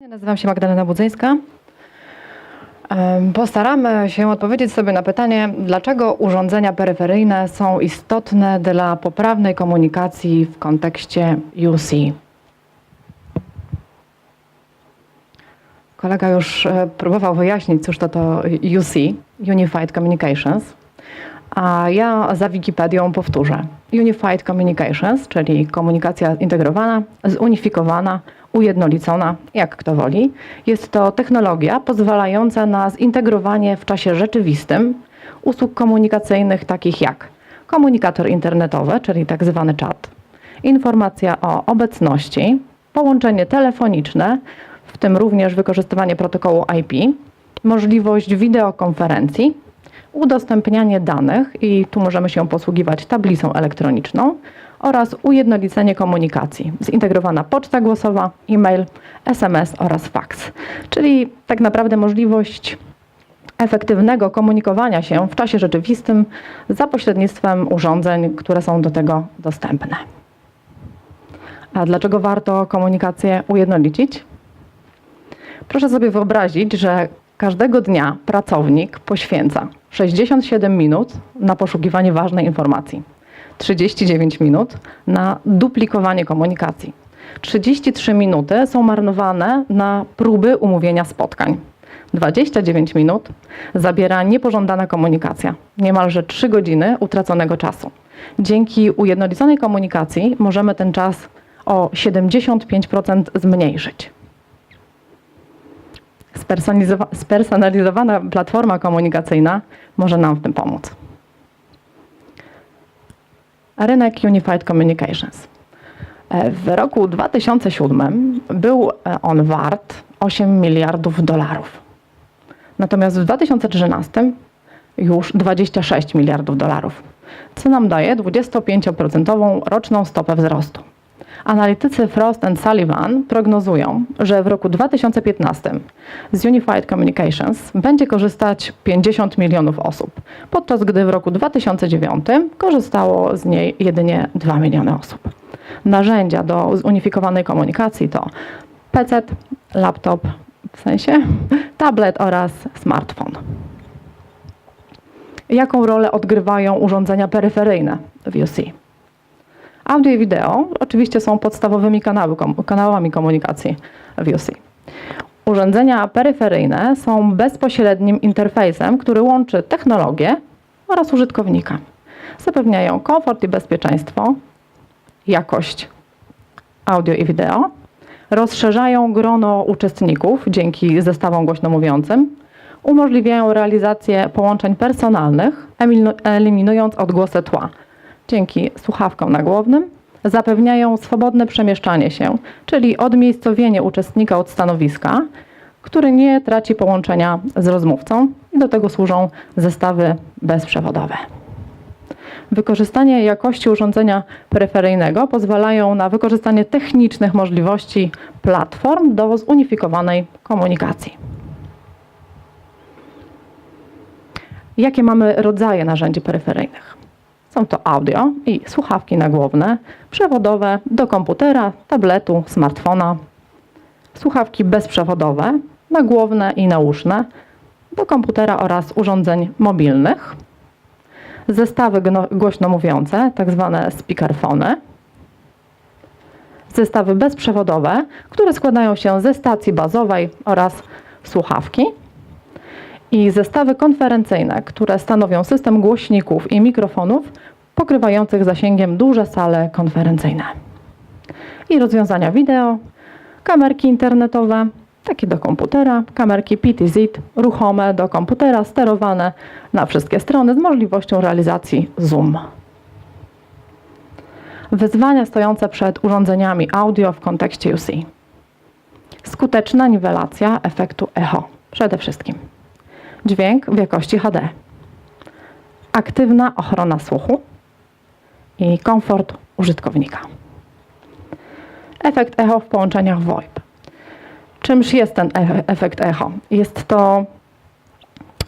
Nazywam się Magdalena Budzyńska. Postaramy się odpowiedzieć sobie na pytanie, dlaczego urządzenia peryferyjne są istotne dla poprawnej komunikacji w kontekście UC. Kolega już e, próbował wyjaśnić, cóż to to UC, Unified Communications, a ja za Wikipedią powtórzę. Unified Communications, czyli komunikacja integrowana, zunifikowana, ujednolicona, jak kto woli. Jest to technologia pozwalająca na zintegrowanie w czasie rzeczywistym usług komunikacyjnych takich jak komunikator internetowy, czyli tak zwany czat, informacja o obecności, połączenie telefoniczne, w tym również wykorzystywanie protokołu IP, możliwość wideokonferencji, udostępnianie danych i tu możemy się posługiwać tablicą elektroniczną oraz ujednolicenie komunikacji, zintegrowana poczta głosowa, e-mail, SMS oraz fax. Czyli tak naprawdę możliwość efektywnego komunikowania się w czasie rzeczywistym za pośrednictwem urządzeń, które są do tego dostępne. A dlaczego warto komunikację ujednolicić? Proszę sobie wyobrazić, że każdego dnia pracownik poświęca 67 minut na poszukiwanie ważnej informacji, 39 minut na duplikowanie komunikacji, 33 minuty są marnowane na próby umówienia spotkań. 29 minut zabiera niepożądana komunikacja, niemalże 3 godziny utraconego czasu. Dzięki ujednoliconej komunikacji możemy ten czas o 75% zmniejszyć. Spersonalizowa- Spersonalizowana platforma komunikacyjna może nam w tym pomóc. Rynek Unified Communications. E, W roku 2007 był e, on wart 8 miliardów dolarów. Natomiast w 2013 już 26 miliardów dolarów, co nam daje 25% roczną stopę wzrostu. Analitycy Frost and Sullivan prognozują, że w roku 2015 z Unified Communications będzie korzystać 50 milionów osób, podczas gdy w roku 2009 korzystało z niej jedynie 2 miliony osób. Narzędzia do zunifikowanej komunikacji to PC, laptop, w sensie tablet oraz smartfon. Jaką rolę odgrywają urządzenia peryferyjne w UC? Audio i wideo oczywiście są podstawowymi kanały, kanałami komunikacji w UC. Urządzenia peryferyjne są bezpośrednim interfejsem, który łączy technologię oraz użytkownika. Zapewniają komfort i bezpieczeństwo, jakość audio i wideo, rozszerzają grono uczestników dzięki zestawom głośno mówiącym, umożliwiają realizację połączeń personalnych, eliminując odgłosy tła dzięki słuchawkom nagłownym zapewniają swobodne przemieszczanie się, czyli odmiejscowienie uczestnika od stanowiska, który nie traci połączenia z rozmówcą i do tego służą zestawy bezprzewodowe. Wykorzystanie jakości urządzenia peryferyjnego pozwalają na wykorzystanie technicznych możliwości platform do zunifikowanej komunikacji. Jakie mamy rodzaje narzędzi peryferyjnych? Są to audio i słuchawki nagłowne, przewodowe do komputera, tabletu, smartfona, słuchawki bezprzewodowe, nagłowne i nauszne do komputera oraz urządzeń mobilnych, zestawy głośno mówiące, tak zwane speakerfony, zestawy bezprzewodowe, które składają się ze stacji bazowej oraz słuchawki i zestawy konferencyjne, które stanowią system głośników i mikrofonów pokrywających zasięgiem duże sale konferencyjne. I rozwiązania wideo, kamerki internetowe, takie do komputera, kamerki PTZ, ruchome do komputera, sterowane na wszystkie strony z możliwością realizacji zoom. Wyzwania stojące przed urządzeniami audio w kontekście UC. Skuteczna niwelacja efektu echo przede wszystkim dźwięk w jakości HD, aktywna ochrona słuchu i komfort użytkownika. Efekt echo w połączeniach VoIP. Czymż jest ten e- efekt echo? Jest to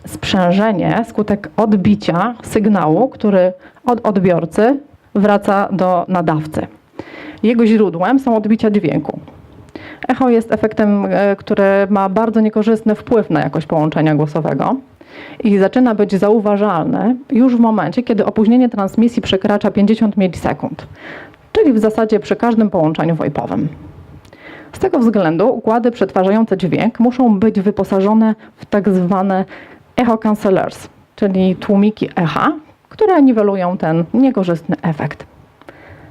sprzężenie, skutek odbicia sygnału, który od odbiorcy wraca do nadawcy. Jego źródłem są odbicia dźwięku. Echo jest efektem, e, który ma bardzo niekorzystny wpływ na jakość połączenia głosowego i zaczyna być zauważalny już w momencie, kiedy opóźnienie transmisji przekracza 50 milisekund, czyli w zasadzie przy każdym połączeniu VoIPowym. Z tego względu układy przetwarzające dźwięk muszą być wyposażone w tak zwane echo cancellers, czyli tłumiki echa, które niwelują ten niekorzystny efekt.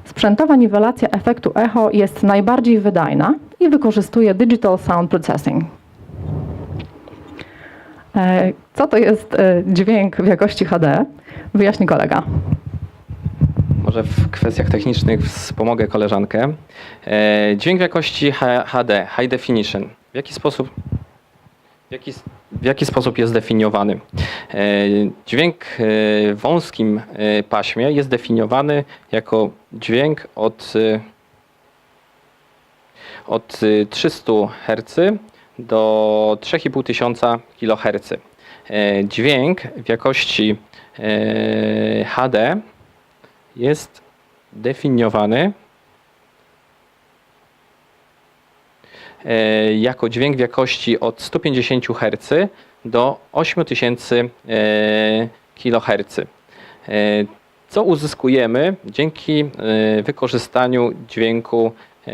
Sprzętowa niwelacja efektu echo jest najbardziej wydajna i wykorzystuje Digital Sound Processing. E, Co to jest e, dźwięk w jakości HD? Wyjaśni kolega. Może w kwestiach technicznych wspomogę koleżankę. E, Dźwięk w jakości HD, High Definition. W jaki sposób, w jaki, w jaki sposób jest definiowany? E, Dźwięk e, w wąskim e, paśmie jest definiowany jako dźwięk od, od e, 300 Hz do 3500 kHz. Dźwięk w jakości HD jest definiowany jako dźwięk w jakości od 150 Hz do 8000 e, kHz. E, Co uzyskujemy dzięki e, wykorzystaniu dźwięku e,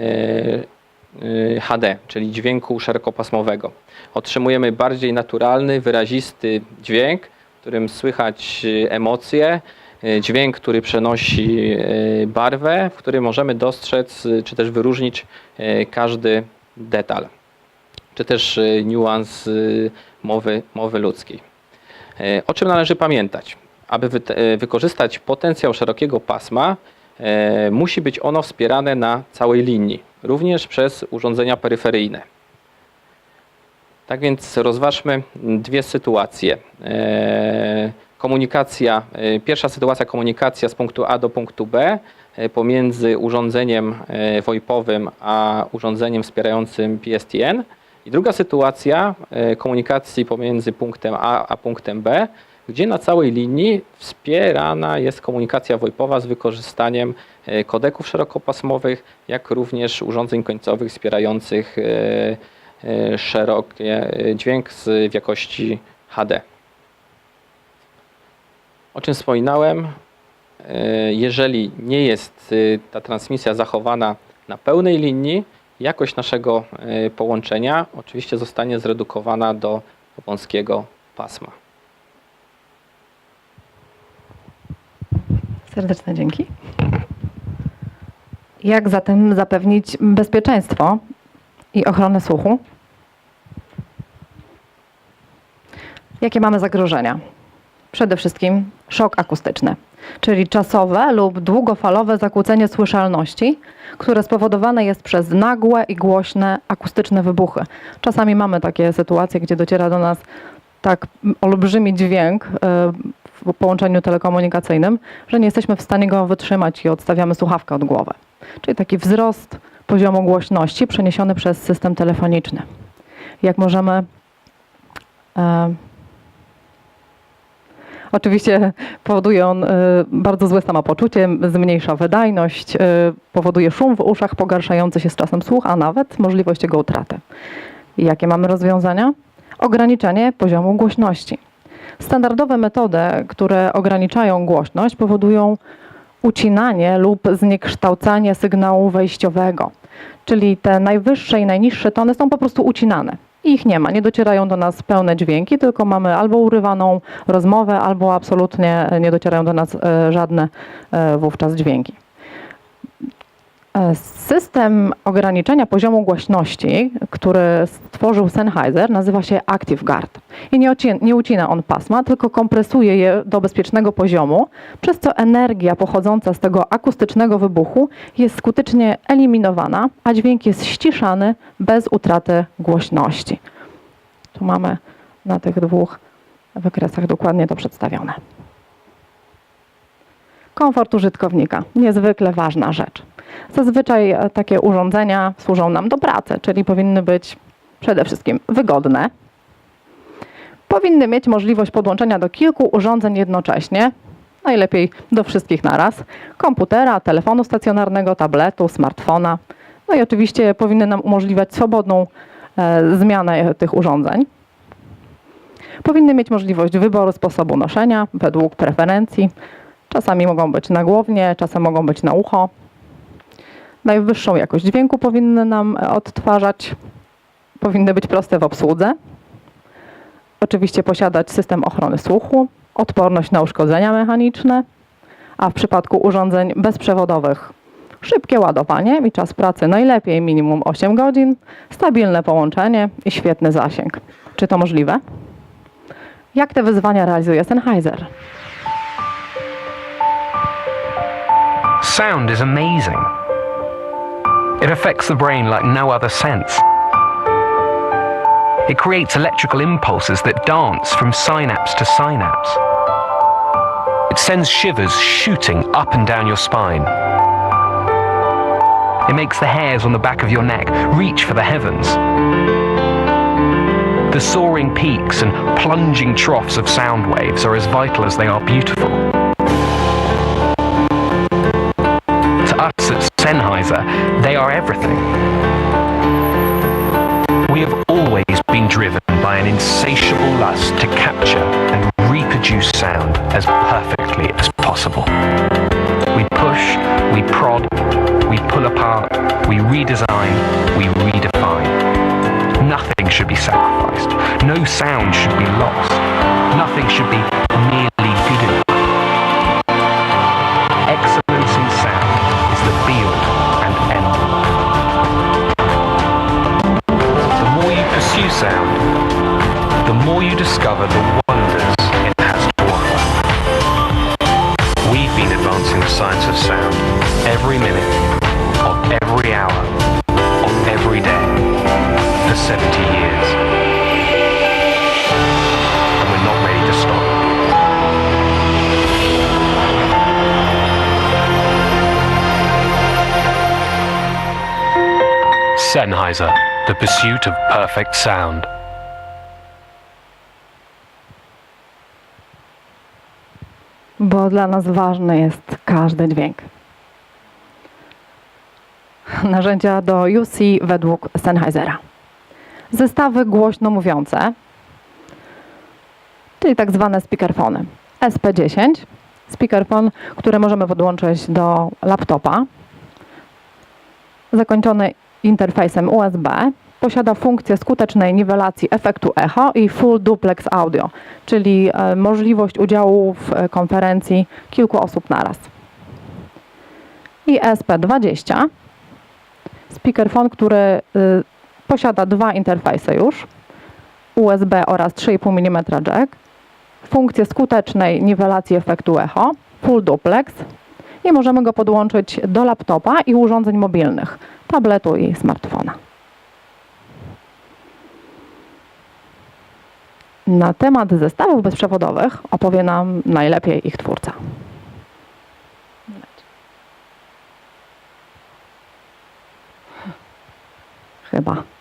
e, HD, czyli dźwięku szerokopasmowego. Otrzymujemy bardziej naturalny, wyrazisty dźwięk, w którym słychać e, emocje, e, dźwięk, który przenosi e, barwę, w którym możemy dostrzec e, czy też wyróżnić e, każdy detal, czy też e, niuans e, mowy, mowy ludzkiej. E, O czym należy pamiętać? Aby wy, e, wykorzystać potencjał szerokiego pasma, e, musi być ono wspierane na całej linii, również przez urządzenia peryferyjne. Tak więc rozważmy dwie sytuacje. Komunikacja, pierwsza sytuacja komunikacja z punktu A do punktu B pomiędzy urządzeniem e, VoIPowym a urządzeniem wspierającym PSTN. I druga sytuacja e, komunikacji pomiędzy punktem A a punktem B, gdzie na całej linii wspierana jest komunikacja VoIPowa z wykorzystaniem e, kodeków szerokopasmowych, jak również urządzeń końcowych wspierających e, e, szerokie e, dźwięk w jakości HD. O czym wspominałem, e, jeżeli nie jest e, ta transmisja zachowana na pełnej linii, jakość naszego e, połączenia oczywiście zostanie zredukowana do wąskiego pasma. Serdeczne dzięki. Jak zatem zapewnić bezpieczeństwo i ochronę słuchu? Jakie mamy zagrożenia? Przede wszystkim szok akustyczny, czyli czasowe lub długofalowe zakłócenie słyszalności, które spowodowane jest przez nagłe i głośne akustyczne wybuchy. Czasami mamy takie sytuacje, gdzie dociera do nas tak olbrzymi dźwięk e, w połączeniu telekomunikacyjnym, że nie jesteśmy w stanie go wytrzymać i odstawiamy słuchawkę od głowy. Czyli taki wzrost poziomu głośności przeniesiony przez system telefoniczny. Jak możemy e, Oczywiście powoduje on e, bardzo złe samopoczucie, zmniejsza wydajność, e, powoduje szum w uszach, pogarszający się z czasem słuch, a nawet możliwość jego utraty. Jakie mamy rozwiązania? Ograniczenie poziomu głośności. Standardowe metody, które ograniczają głośność, powodują ucinanie lub zniekształcanie sygnału wejściowego. Czyli te najwyższe i najniższe tony są po prostu ucinane. I Ich nie ma, nie docierają do nas pełne dźwięki, tylko mamy albo urywaną rozmowę, albo absolutnie nie docierają do nas e, żadne e, wówczas dźwięki. E, System ograniczenia poziomu głośności, który stworzył Sennheiser, nazywa się Active Guard. I nie, oci- nie ucina on pasma, tylko kompresuje je do bezpiecznego poziomu, przez co energia pochodząca z tego akustycznego wybuchu jest skutecznie eliminowana, a dźwięk jest ściszany bez utraty głośności. Tu mamy na tych dwóch wykresach dokładnie to przedstawione. Komfort użytkownika. Niezwykle ważna rzecz. Zazwyczaj e, takie urządzenia służą nam do pracy, czyli powinny być przede wszystkim wygodne. Powinny mieć możliwość podłączenia do kilku urządzeń jednocześnie, najlepiej do wszystkich naraz. Komputera, telefonu stacjonarnego, tabletu, smartfona. No i oczywiście powinny nam umożliwiać swobodną e, zmianę tych urządzeń. Powinny mieć możliwość wyboru sposobu noszenia według preferencji. Czasami mogą być na głownie, czasem mogą być na ucho. Najwyższą jakość dźwięku powinny nam e, odtwarzać. Powinny być proste w obsłudze. Oczywiście posiadać system ochrony słuchu, odporność na uszkodzenia mechaniczne, a w przypadku urządzeń bezprzewodowych szybkie ładowanie i czas pracy najlepiej minimum 8 godzin, stabilne połączenie i świetny zasięg. Czy to możliwe? Jak te wyzwania realizuje Sennheiser? Sound is amazing. It affects the brain like no other sense. It creates electrical impulses that dance from synapse to synapse. It sends shivers shooting up and down your spine. It makes the hairs on the back of your neck reach for the heavens. The soaring peaks and plunging troughs of sound waves are as vital as they are beautiful. To us at Sennheiser, everything. We have always been driven by an insatiable lust to capture and reproduce sound as perfectly as possible. We push, we prod, we pull apart, we redesign, we redefine. Nothing should be sacrificed. No sound should be lost. Nothing should be merely Sennheiser, the pursuit of perfect sound. Bo dla nas ważny jest każdy dźwięk. Narzędzia do UC według Sennheisera. Zestawy głośno mówiące, czyli tak zwane speakerfony. SP10, speakerfon, który możemy podłączyć do laptopa, zakończony interfejsem USB, posiada funkcję skutecznej niwelacji efektu echo i full duplex audio, czyli e, możliwość udziału w e, konferencji kilku osób naraz. I SP20, speakerphone, który y, posiada dwa interfejsy już, USB oraz 3,5 mm jack, funkcję skutecznej niwelacji efektu echo, full duplex i możemy go podłączyć do laptopa i urządzeń mobilnych, tabletu i smartfona. Na temat zestawów bezprzewodowych opowie nam najlepiej ich twórca. Chyba.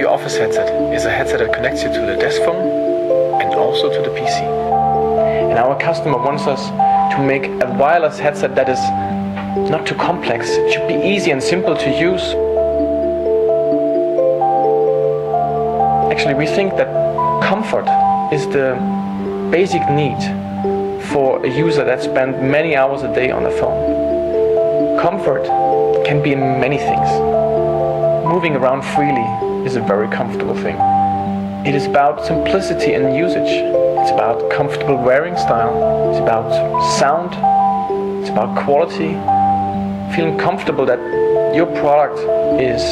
The Office headset is a headset that connects you to the desk phone and also to the PC. And our customer wants us to make a wireless headset that is not too complex. It should be easy and simple to use. Actually, we think that comfort is the basic need for a user that spends many hours a day on the phone. Comfort can be in many things moving around freely is a very comfortable thing. It is about simplicity in usage. It's about comfortable wearing style. It's about sound. It's about quality. Feeling comfortable that your product is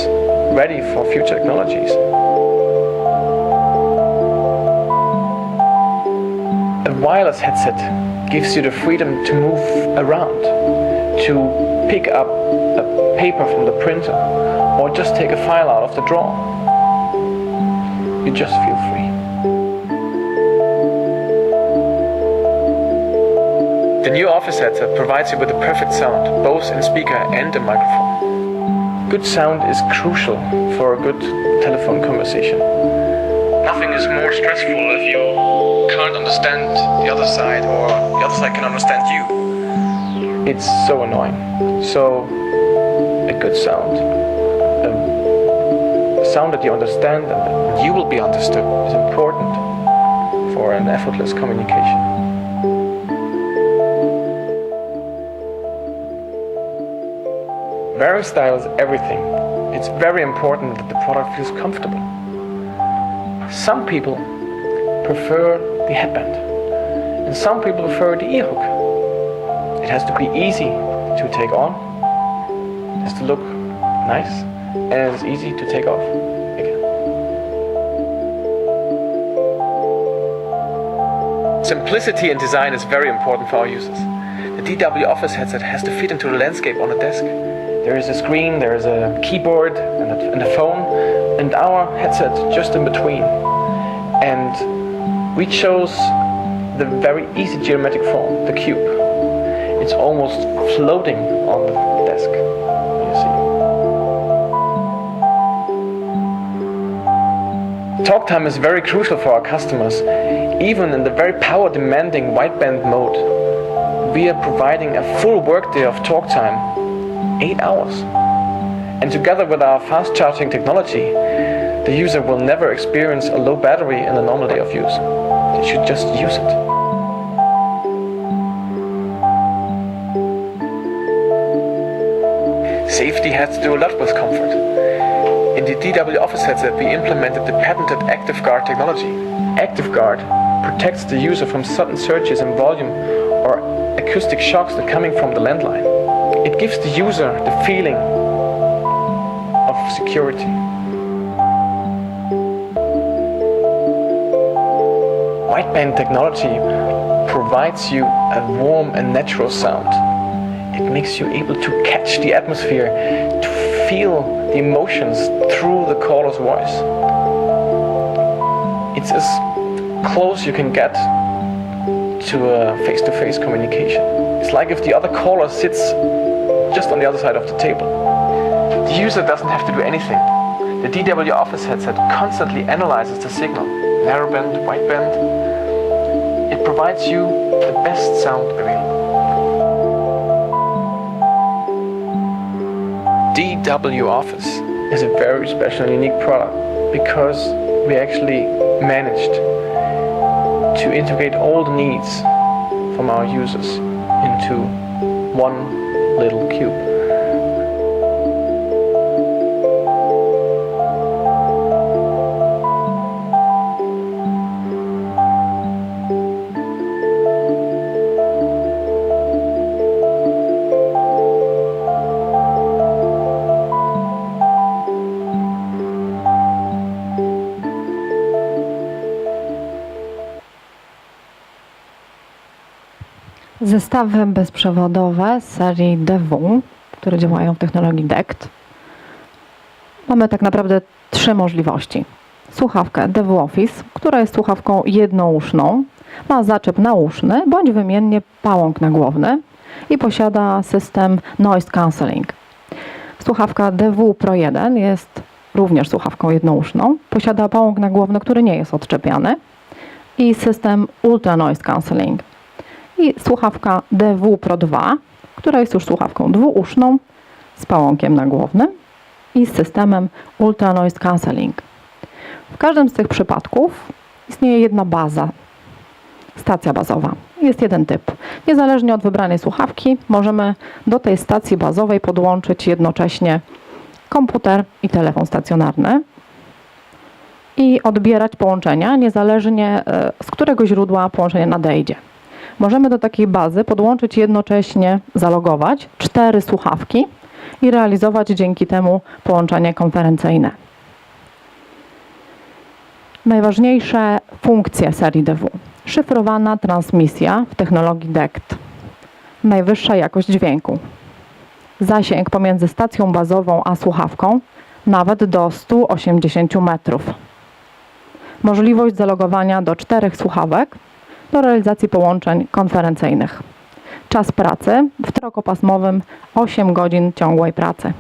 ready for future technologies. A wireless headset gives you the freedom to move around, to pick up a paper from the printer, or just take a file out of the drawer. You just feel free. The new office headset provides you with the perfect sound, both in speaker and in microphone. Good sound is crucial for a good telephone conversation. Nothing is more stressful if you can't understand the other side or the other side can understand you. It's so annoying. So, a good sound, a sound that you understand and that you will be understood, is important for an effortless communication. Very style is everything. It's very important that the product feels comfortable. Some people prefer the headband, and some people prefer the ear hook. It has to be easy to take on, it has to look nice, and it's easy to take off again. Simplicity in design is very important for our users. The DW Office headset has to fit into the landscape on a desk. There is a screen, there is a keyboard and a, and a phone, and our headset just in between. And we chose the very easy geometric form, the cube. It's almost floating on the desk. Talk time is very crucial for our customers. Even in the very power demanding wideband mode, we are providing a full workday of talk time, 8 hours. And together with our fast charging technology, the user will never experience a low battery in the normal day of use. They should just use it. Safety has to do a lot with comfort. DW Office headset, we implemented the patented ActiveGuard technology. ActiveGuard protects the user from sudden surges in volume or acoustic shocks that coming from the landline. It gives the user the feeling of security. Wideband technology provides you a warm and natural sound. It makes you able to catch the atmosphere, to feel the emotions through the caller's voice. It's as close you can get to a face-to-face communication. It's like if the other caller sits just on the other side of the table. The user doesn't have to do anything. The DW Office headset constantly analyzes the signal, narrowband, wideband. It provides you the best sound available. DW Office is a very special and unique product because we actually managed to integrate all the needs from our users into one little cube. Zestawy bezprzewodowe serii DW, które działają w technologii DECT. Mamy tak naprawdę trzy możliwości. Słuchawkę DW Office, która jest słuchawką jednouszną, ma zaczep nauszny bądź wymiennie pałąk nagłowny i posiada system noise cancelling. Słuchawka DW Pro 1 jest również słuchawką jednouszną, posiada pałąk nagłowny, który nie jest odczepiany i system Ultra Noise Cancelling i słuchawka DW Pro 2, która jest już słuchawką dwuuszną z pałąkiem nagłownym i z systemem Ultra Noise Cancelling. W każdym z tych przypadków istnieje jedna baza, stacja bazowa. Jest jeden typ. Niezależnie od wybranej słuchawki możemy do tej stacji bazowej podłączyć jednocześnie komputer i telefon stacjonarny i odbierać połączenia, niezależnie e, z którego źródła połączenie nadejdzie. Możemy do takiej bazy podłączyć jednocześnie, zalogować cztery słuchawki i realizować dzięki temu połączenie konferencyjne. Najważniejsze funkcje serii DW. Szyfrowana transmisja w technologii DECT. Najwyższa jakość dźwięku. Zasięg pomiędzy stacją bazową a słuchawką nawet do 180 metrów. Możliwość zalogowania do czterech słuchawek do realizacji połączeń konferencyjnych. Czas pracy w trokopasmowym 8 godzin ciągłej pracy.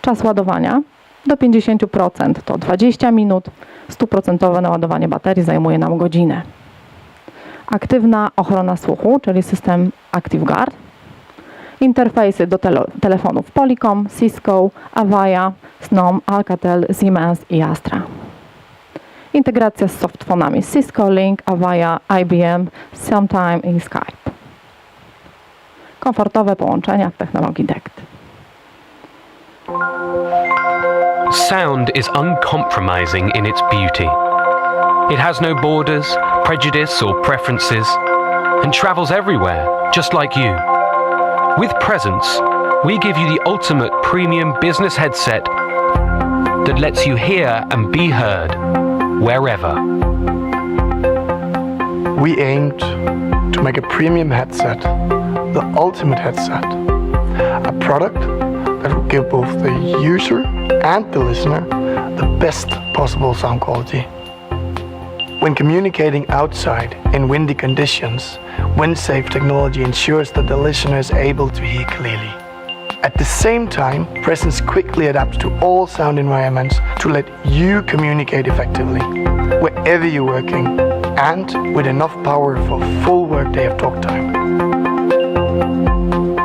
Czas ładowania do 50% to 20 minut, 100% naładowanie baterii zajmuje nam godzinę. Aktywna ochrona słuchu, czyli system ActiveGuard. Interfejsy do tele telefonów Polycom, Cisco, Avaya, Snom, Alcatel, Siemens i Astra. Integracja z softfonami Cisco, Link, Avaya, IBM, Sometime i Skype. Komfortowe połączenia w technologii DECT. Sound is uncompromising in its beauty. It has no borders, prejudice, or preferences, and travels everywhere, just like you. With Presence, we give you the ultimate premium business headset that lets you hear and be heard wherever. We aimed to make a premium headset, the ultimate headset, a product that will give both the user and the listener the best possible sound quality. When communicating outside in windy conditions, WindSafe technology ensures that the listener is able to hear clearly. At the same time, Presence quickly adapts to all sound environments to let you communicate effectively, wherever you're working, and with enough power for full workday of talk time.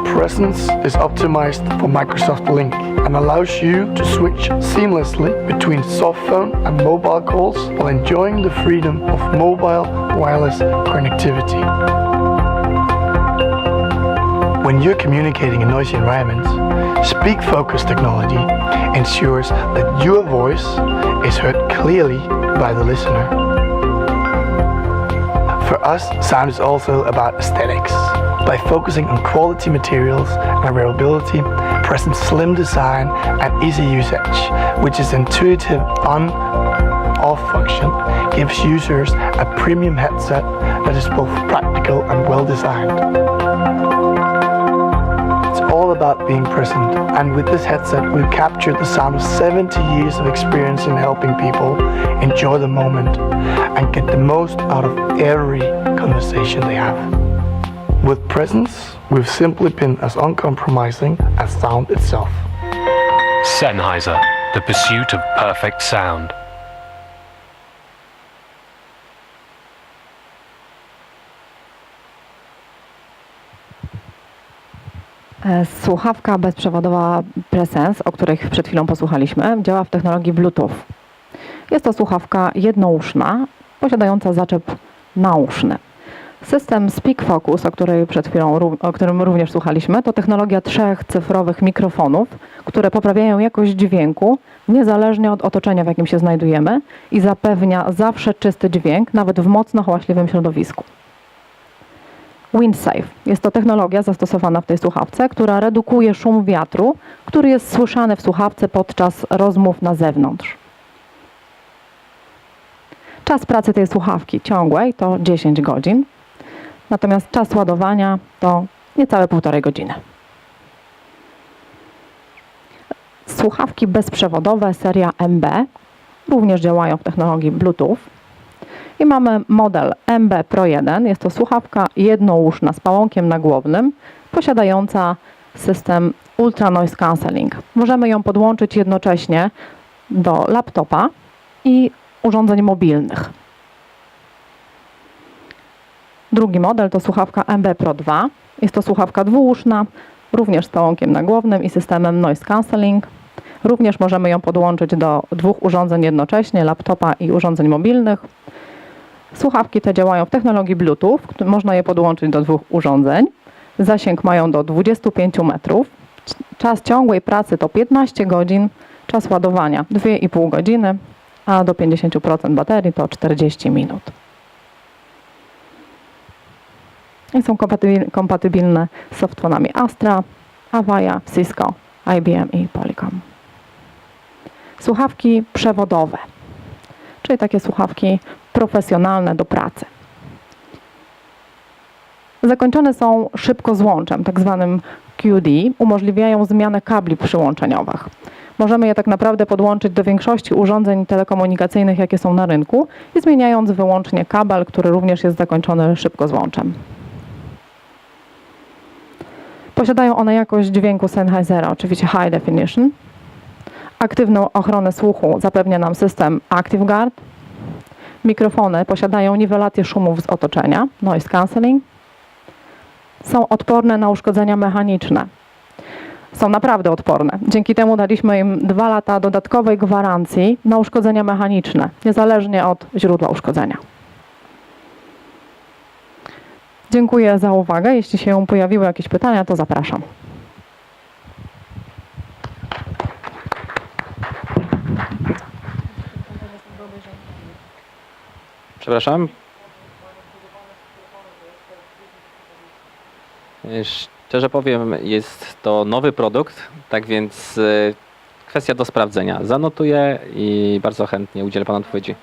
Presence is optimized for Microsoft Link and allows you to switch seamlessly between softphone and mobile calls while enjoying the freedom of mobile wireless connectivity. When you're communicating in noisy environments, Speak Focus technology ensures that your voice is heard clearly by the listener. For us, sound is also about aesthetics. By focusing on quality materials and wearability, present slim design and easy usage, which is intuitive on off function, gives users a premium headset that is both practical and well designed. About being present, and with this headset, we've captured the sound of 70 years of experience in helping people enjoy the moment and get the most out of every conversation they have. With presence, we've simply been as uncompromising as sound itself. Sennheiser, the pursuit of perfect sound. Słuchawka bezprzewodowa Presence, o których przed chwilą posłuchaliśmy, działa w technologii Bluetooth. Jest to słuchawka jednouszna, posiadająca zaczep nauszny. System Speak Focus, o, której przed chwilą, o którym również słuchaliśmy, to technologia trzech cyfrowych mikrofonów, które poprawiają jakość dźwięku niezależnie od otoczenia, w jakim się znajdujemy i zapewnia zawsze czysty dźwięk, nawet w mocno hałaśliwym środowisku. WindSafe. Jest to technologia zastosowana w tej słuchawce, która redukuje szum wiatru, który jest słyszany w słuchawce podczas rozmów na zewnątrz. Czas pracy tej słuchawki ciągłej to 10 godzin, natomiast czas ładowania to niecałe półtorej godziny. Słuchawki bezprzewodowe seria MB również działają w technologii Bluetooth. I mamy model MB Pro 1. Jest to słuchawka jednouszna z pałąkiem nagłownym, posiadająca system Ultra Noise Cancelling. Możemy ją podłączyć jednocześnie do laptopa i urządzeń mobilnych. Drugi model to słuchawka MB Pro 2. Jest to słuchawka dwuuszna, również z pałąkiem nagłownym i systemem Noise Cancelling. Również możemy ją podłączyć do dwóch urządzeń jednocześnie, laptopa i urządzeń mobilnych. Słuchawki te działają w technologii Bluetooth, można je podłączyć do dwóch urządzeń. Zasięg mają do 25 metrów. Czas ciągłej pracy to 15 godzin, czas ładowania 2,5 godziny, a do 50% baterii to 40 minut. I są kompatybil- kompatybilne z softfonami Astra, Avaya, Cisco, IBM i Polycom. Słuchawki przewodowe, czyli takie słuchawki profesjonalne do pracy. Zakończone są szybko złączem, tak zwanym QD, umożliwiają zmianę kabli przyłączeniowych. Możemy je tak naprawdę podłączyć do większości urządzeń telekomunikacyjnych, jakie są na rynku i zmieniając wyłącznie kabel, który również jest zakończony szybko złączem. Posiadają one jakość dźwięku Sennheisera, oczywiście high definition. Aktywną ochronę słuchu zapewnia nam system ActiveGuard. Mikrofony posiadają niwelację szumów z otoczenia, noise cancelling. Są odporne na uszkodzenia mechaniczne. Są naprawdę odporne. Dzięki temu daliśmy im dwa lata dodatkowej gwarancji na uszkodzenia mechaniczne, niezależnie od źródła uszkodzenia. Dziękuję za uwagę. Jeśli się pojawiły jakieś pytania, to zapraszam. Przepraszam. Szczerze powiem, jest to nowy produkt, tak więc e, kwestia do sprawdzenia. Zanotuję i bardzo chętnie udzielę Panu odpowiedzi.